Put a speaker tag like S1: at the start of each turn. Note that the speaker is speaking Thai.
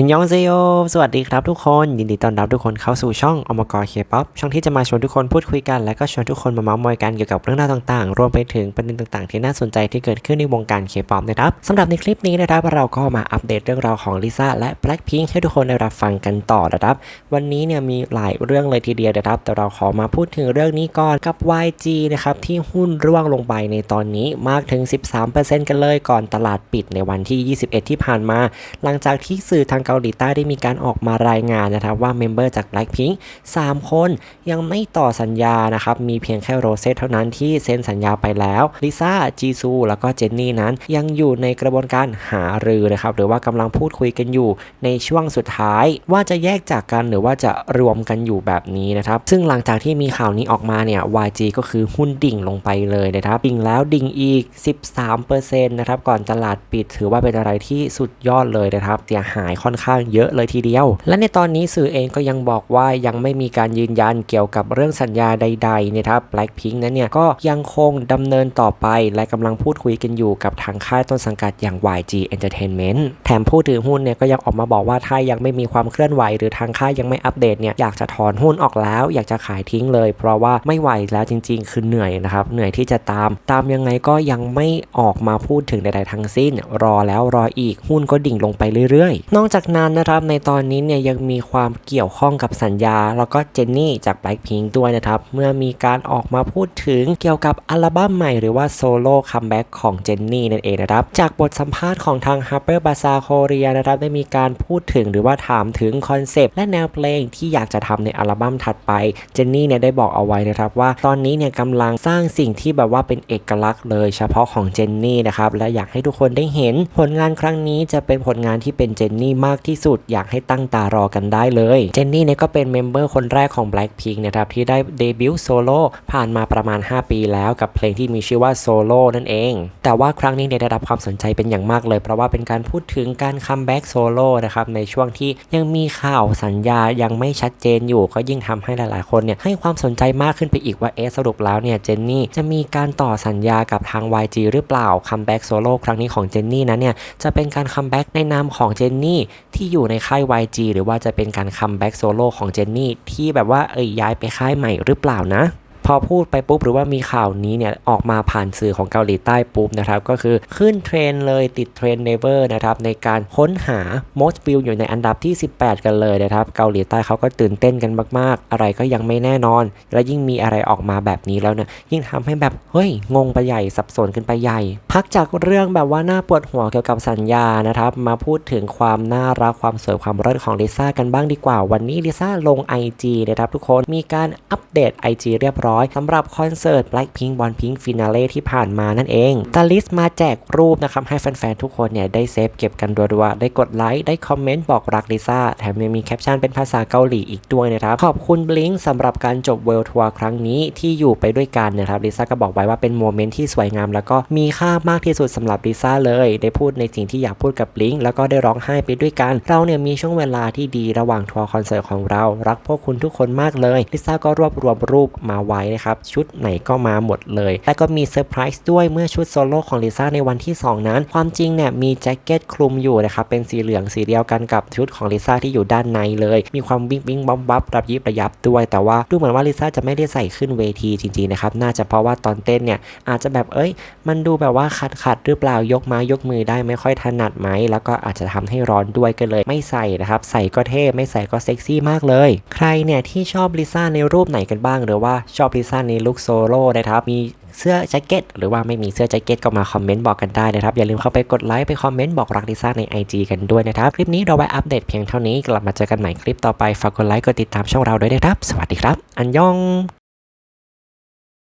S1: เห็นยองเซโยสวัสดีครับทุกคน ยินดีต้อนรับทุกคนเข้าสู่ช่องอมกรเคป๊อปช่องที่จะมาชวนทุกคนพูดคุยกัน และก็ชวนทุกคนมาเมาส์มอยกันเกี่ยวกับเรื่องราวต่างๆ รวมไปถึงประเด็นต่างๆ ที่น่าสนใจที่เกิดขึ้นในวงการเคป๊อปนะครับสำหรับในคลิปนี้นะครับเราก็มาอัปเดตเรื่องราวของลิซ่าและ Blackpink ให้ทุกคนได้รับฟังกันต่อนะครับ วันนี้เนี่ยมีหลายเรื่องเลยทีเดียวนะครับ แต่เราขอมาพูดถึงเรื่องนี้ก่อนกับ YG นะครับที่หุ้นร่วงลงไปในตอนนี้มากถึง 13%กันเลยก่อนตลาดปิดในวันที่ 21 ที่ผ่านมา หลังจากที่สื่อทางเกาหลีใต้ได้มีการออกมารายงานนะครับว่าเมมเบอร์จาก Blackpink 3 คนยังไม่ต่อสัญญานะครับมีเพียงแค่โรเซเท่านั้นที่เซ็นสัญญาไปแล้วลิซ่าจีซูแล้วก็เจนนี่นั้นยังอยู่ในกระบวนการหารือนะครับหรือว่ากำลังพูดคุยกันอยู่ในช่วงสุดท้าย ว่าจะแยกจากกันหรือว่าจะรวมกันอยู่แบบนี้นะครับซึ่งหลังจากที่มีข่าวนี้ออกมาเนี่ย YG ก็คือหุ้นดิ่งลงไปเลยนะครับดิ่งแล้วดิ่งอีก 13%นะครับก่อนตลาดปิดถือว่าเป็นอะไรที่สุดยอดเลยนะครับเสียหายค่อนข้างเยอะเลยทีเดียว และในตอนนี้สื่อเองก็ยังบอกว่ายังไม่มีการยืนยันเกี่ยวกับเรื่องสัญญาใดๆนะครับ Blackpink นั้นเนี่ยก็ยังคงดำเนินต่อไป และกำลังพูดคุยกันอยู่กับทางค่ายต้นสังกัดอย่าง YG Entertainment แถมผู้ถือหุ้นเนี่ยก็ยังออกมาบอกว่าถ้ายังไม่มีความเคลื่อนไหว หรือทางค่ายยังไม่อัปเดตเนี่ยอยากจะถอนหุ้นออกแล้ว อยากจะขายทิ้งเลย เพราะว่าไม่ไหวแล้วจริง ๆ คือเหนื่อยนะครับเหนื่อยที่จะตาม ตามยังไงก็ยังไม่ออกมาพูดถึงใดๆทั้งสิ้น รอแล้วรออีกหุ้นก็ดิ่งลงไปเรื่อยๆ นอกจากนั้นนะครับในตอนนี้เนี่ยยังมีความเกี่ยวข้องกับสัญญา แล้วก็เจนนี่จาก Blackpink ด้วยนะครับ เมื่อมีการออกมาพูดถึงเกี่ยวกับอัลบั้มใหม่หรือว่าโซโล่คัมแบ็กของเจนนี่นั่นเองนะครับ จากบทสัมภาษณ์ของทาง Harper Bazaar Korea นะครับ ได้มีการพูดถึงหรือว่าถามถึงคอนเซปต์และแนวเพลงที่อยากจะทำในอัลบั้มถัดไปเจนนี่เนี่ยได้บอกเอาไว้นะครับว่าตอนนี้เนี่ยกำลังสร้างสิ่งที่แบบว่าเป็นเอกลักษณ์เลยเฉพาะของเจนนี่นะครับและอยากให้ทุกคนได้เห็นผลงานครั้งนี้จะเป็นผลงานที่เป็นเจนนี่มากากที่สุดอยากให้ตั้งตารอกันได้เลย เจนนี่เนี่ยก็เป็นเมมเบอร์คนแรกของ Blackpink นะครับที่ได้เดบิวต์โซโล่ผ่านมาประมาณ 5 ปีแล้วกับเพลงที่มีชื่อว่าโซโล่นั่นเอง แต่ว่าครั้งนี้เนี่ยได้รับความสนใจเป็นอย่างมากเลย เพราะว่าเป็นการพูดถึงการคัมแบ็กโซโล่นะครับในช่วงที่ยังมีข่าวสัญญายังไม่ชัดเจนอยู่ ก็ยิ่งทำให้หลายๆ คนเนี่ยให้ความสนใจมากขึ้นไปอีกว่าเอสรุปแล้วเนี่ยเจนนี่จะมีการต่อสัญญากับทาง YG หรือเปล่าคัมแบ็กโซโล่ครั้งนี้ของเจนนี่นั้นเนี่ยจะเป็นการคัมแบ็กในนามของเจนนี่ที่อยู่ในค่าย YG หรือว่าจะเป็นการคัมแบ็กโซโล่ของเจนนี่ที่แบบว่าเอ้ยย้ายไปค่ายใหม่หรือเปล่านะ อพูดไปปุ๊บหรือว่ามีข่าวนี้เนี่ยออกมาผ่านสื่อของเกาหลีใต้ปุ๊บนะครับก็คือขึ้นเทรนเลยติดเทรนด์ Never นะครับในการค้นหา most view อยู่ในอันดับที่ 18 กันเลยนะครับเกาหลีใต้เขาก็ตื่นเต้นกันมาก ๆ อะไรก็ยังไม่แน่นอน และยิ่งมีอะไรออกมาแบบนี้แล้วเนี่ยยิ่งทำให้แบบเฮ้ยงงไปใหญ่สับสนกันไปใหญ่ พักจากเรื่องแบบว่าน่าปวดหัวเกี่ยวกับสัญญานะครับมาพูดถึงความน่ารักความสวยความเลิศของลิซ่ากันบ้างดีกว่า วันนี้ลิซ่าลง IG นะครับทุกคนมีการอัปเดต IG เรียบร้อยสำหรับคอนเสิร์ต Blackpink One Pink Finale ที่ผ่านมานั่นเองตาลิสมาแจกรูปนะครับ ให้แฟนๆ ทุกคนเนี่ย ได้เซฟเก็บกันรัวๆ ได้กดไลค์ ได้คอมเมนต์บอกรักลิซ่า แถมยังมีแคปชั่นเป็นภาษาเกาหลีอีกด้วยนะครับ ขอบคุณบลิงสำหรับการจบเวิลด์ทัวร์ครั้งนี้ที่อยู่ไปด้วยกันนะครับลิซ่าก็บอกไว้ว่าเป็นโมเมนต์ที่สวยงาม แล้วก็มีค่ามากที่สุดสำหรับลิซ่าเลย ได้พูดในสิ่งที่อยากพูดกับบลิงแล้วก็ได้ร้องไห้ไปด้วยกัน เราเนี่ยมีช่วงเวลาที่ดีระหว่างทัวร์คอนเสิร์ตของเรา รักพวกคุณทุกคนมากเลยลิซ่าก็รวบรวมรูปมาไว้นะครับ ชุดไหนก็มาหมดเลย และก็มีเซอร์ไพรส์ด้วยเมื่อชุดโซโล่ของลิซ่าในวันที่ 2 นั้น ความจริงเนี่ยมีแจ็คเก็ตคลุมอยู่นะครับ เป็นสีเหลืองสีเดียวกันกับชุดของลิซ่าที่อยู่ด้านในเลย มีความวิ่งวิ่งบ๊อบบ๊อบรับยิบระยับด้วย แต่ว่าดูเหมือนว่าลิซ่าจะไม่ได้ใส่ขึ้นเวทีจริงๆนะครับ น่าจะเพราะว่าตอนเต้นเนี่ยอาจจะแบบเอ้ย มันดูแบบว่าขัดขัดๆหรือเปล่ายกไม้ยกมือได้ไม่ค่อยถนัดไหมแล้วก็อาจจะทำให้ร้อนด้วยก็เลย ไม่ใส่นะครับใส่ก็เท่ไม่ใส่ก็เซ็กซี่มากเลย ใครเนี่ยที่ชอบลิซ่าในรูปไหนกันบ้าง หรือว่าชอบลิซ่าในลุคโซโล่นะครับมีเสื้อแจ็คเก็ตหรือว่าไม่มีเสื้อแจ็คเก็ตก็มาคอมเมนต์บอกกันได้นะครับ อย่าลืมเข้าไปกดไลค์ไปคอมเมนต์บอกรักลิซ่าใน IG กันด้วยนะครับ คลิปนี้เราไว้อัปเดตเพียงเท่านี้ กลับมาเจอกันใหม่คลิปต่อไป ฝากกดไลค์กดติดตามช่องเราด้วยนะครับ สวัสดีครับ อันยอง